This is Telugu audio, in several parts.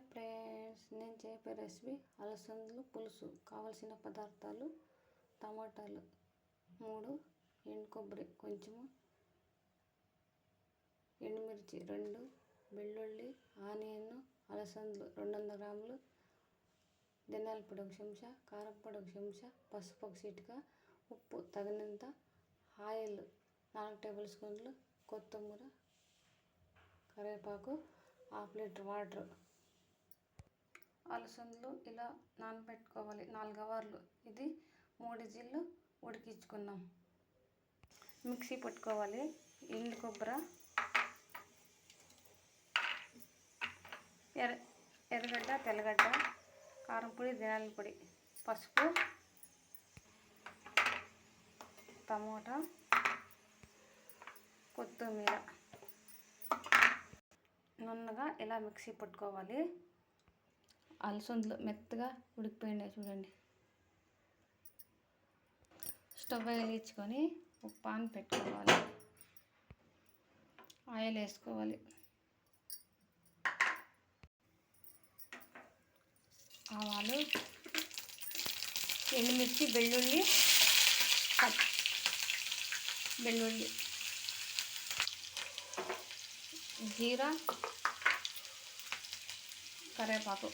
హాయ్ ఫ్రెండ్స్ నేను చెప్పే రెసిపీ అలసందలు పులుసు కావలసిన పదార్థాలు టమాటాలు మూడు ఎండు కొబ్బరి కొంచెము ఎండుమిర్చి రెండు వెల్లుల్లి ఆనియన్ అలసందలు రెండు వందల గ్రాములు ధనియాల పొడి ఒక చెంచా కారం పొడి ఒక చెంచా పసుపు ఒక చిటికా ఉప్పు తగినంత ఆయిల్ నాలుగు టేబుల్ స్పూన్లు కొత్తిమీర కరివేపాకు హాఫ్ లీటర్ వాటర్ అలసందలు ఇలా నానబెట్టుకోవాలి. నాలుగు అవర్లు ఇది మూడు జిల్లు ఉడికించుకున్నాం. మిక్సీ పెట్టుకోవాలి. ఎండు కొబ్బరి. ఎర్ర ఎర్రగడ్డ తెల్లగడ్డ కారం పొడి ధనియాల పొడి పసుపు టమోటా కొత్తిమీర. నున్నగా ఇలా మిక్సీ పట్టుకోవాలి. అలసందలు మెత్తగా ఉడికిపోయినాయి చూడండి. స్టవ్ వెలిగించుకొని ఒక పాన్ పెట్టుకోవాలి. ఆయిల్ వేసుకోవాలి. ఆవాలు ఎండుమిర్చి వెల్లుల్లి వెల్లుల్లి జీరా కరివేపాకు.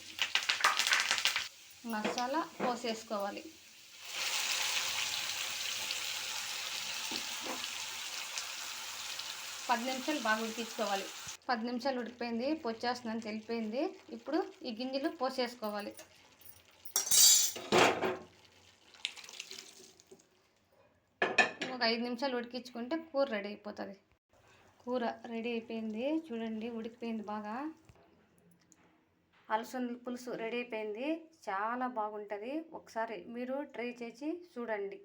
మసాలా పోసేసుకోవాలి. పది నిమిషాలు బాగా ఉడికించుకోవాలి. పది నిమిషాలు ఉడికిపోయింది పొచ్చేస్తుందని తెలిపోయింది. ఇప్పుడు ఈ గింజలు పోసేసుకోవాలి. ఒక ఐదు నిమిషాలు ఉడికించుకుంటే కూర రెడీ అయిపోతుంది. కూర రెడీ అయిపోయింది. చూడండి ఉడికిపోయింది బాగా. అలసందల పులుసు రెడీ అయిపోయింది. చాలా బాగుంటుంది. ఒకసారి మీరు ట్రై చేసి చూడండి.